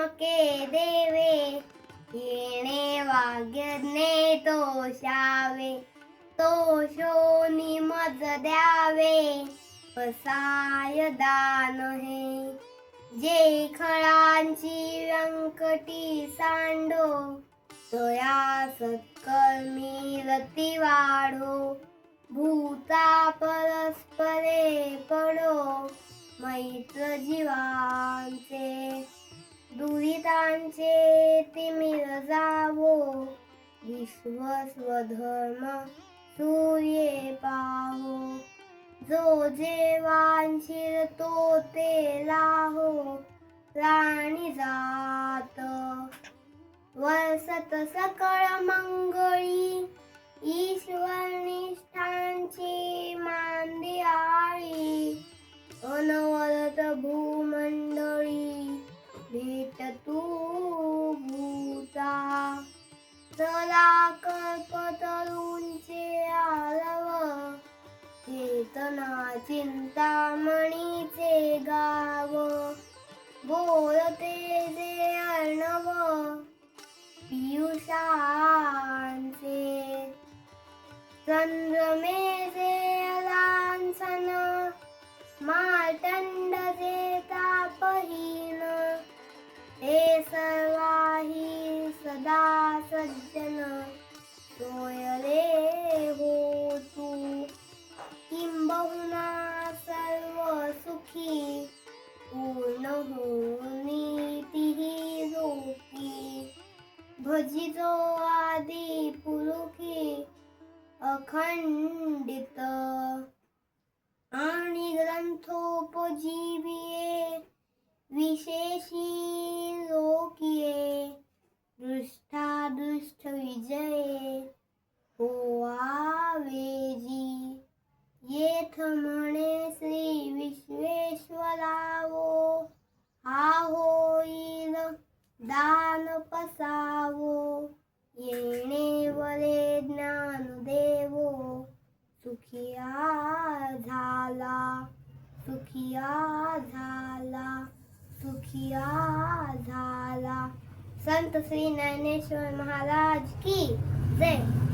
चमके देवे येणे वाग्यज्ञे तोषावे तो शोनी मज द्यावे पसाय दान हे जे खळांची व्यंकटी सांडो तया सत्कर्मी रती वाढो भूता परस्परे पडो मैत्र जीवा दुरितांचे तिमिर जावो विश्व स्वधर्म सूर्ये पाहो. जो जेवांशीर तो ते लाहो. प्राणी जात. वसत सकळ मंगळी. ईश्वर निष्ठांची चिंतामणीचे गाव. बोलते जे अर्णव पियुषांचे. चंद्रमेचे लांसन मार्तंड जे तापहीन. हे सर्वाही सदा सज्जन. सोयले भजिजो आदि पुरुखी अखंडित. आणि ग्रंथोपजीविये विशेषी लोकिये दृष्टादृष्ट विजय येणेवले ज्ञान देवो. सुखिया झाला सुखिया झाला सुखिया झाला. संत श्री ज्ञानेश्वर महाराज की जय.